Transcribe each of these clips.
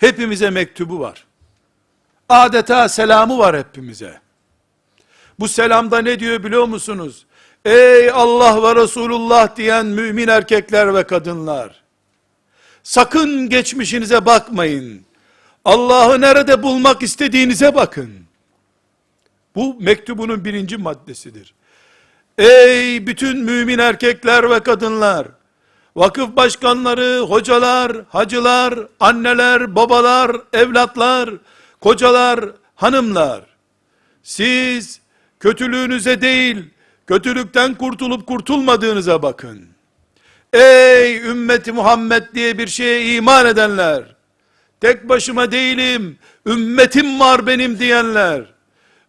Hepimize mektubu var. Adeta selamı var hepimize. Bu selamda ne diyor biliyor musunuz? Ey Allah ve Resulullah diyen mümin erkekler ve kadınlar. Sakın geçmişinize bakmayın. Allah'ı nerede bulmak istediğinize bakın. Bu mektubunun birinci maddesidir. Ey bütün mümin erkekler ve kadınlar, vakıf başkanları, hocalar, hacılar, anneler, babalar, evlatlar, kocalar, hanımlar, siz kötülüğünüze değil, kötülükten kurtulup kurtulmadığınıza bakın. Ey ümmeti Muhammed diye bir şeye iman edenler, tek başıma değilim, ümmetim var benim diyenler,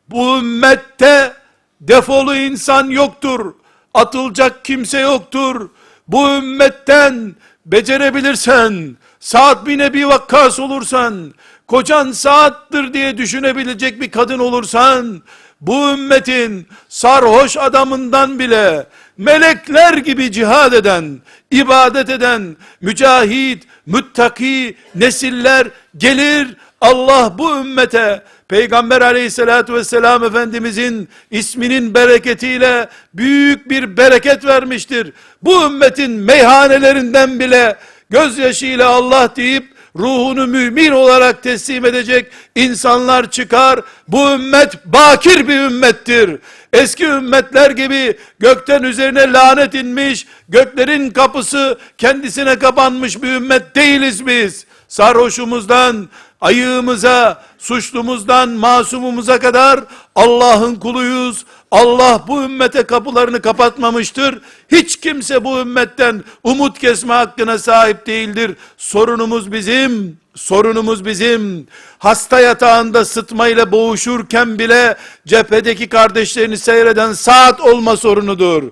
bu ümmette defolu insan yoktur, atılacak kimse yoktur, bu ümmetten becerebilirsen, Saat bin Ebi Vakkas olursan, kocan Saat'tır diye düşünebilecek bir kadın olursan, bu ümmetin sarhoş adamından bile melekler gibi cihad eden, ibadet eden, mücahit, müttaki nesiller gelir. Allah bu ümmete Peygamber aleyhissalatü vesselam Efendimizin isminin bereketiyle büyük bir bereket vermiştir. Bu ümmetin meyhanelerinden bile gözyaşıyla Allah deyip ruhunu mümin olarak teslim edecek insanlar çıkar. Bu ümmet bakir bir ümmettir. Eski ümmetler gibi gökten üzerine lanet inmiş, göklerin kapısı kendisine kapanmış bir ümmet değiliz biz. Sarhoşumuzdan, ayığımıza, suçlumuzdan masumumuza kadar Allah'ın kuluyuz. Allah bu ümmete kapılarını kapatmamıştır. Hiç kimse bu ümmetten umut kesme hakkına sahip değildir. Sorunumuz bizim, sorunumuz bizim. Hasta yatağında sıtmayla boğuşurken bile cephedeki kardeşlerini seyreden saat olma sorunudur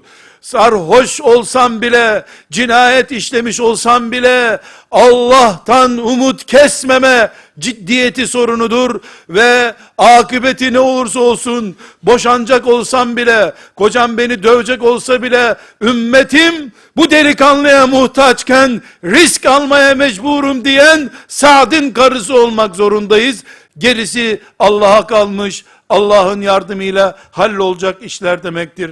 sarhoş olsam bile, cinayet işlemiş olsam bile, Allah'tan umut kesmeme ciddiyeti sorunudur ve akıbeti ne olursa olsun, boşanacak olsam bile, kocam beni dövecek olsa bile, ümmetim bu delikanlıya muhtaçken, risk almaya mecburum diyen, Sa'd'ın karısı olmak zorundayız. Gerisi Allah'a kalmış, Allah'ın yardımıyla hallolacak işler demektir.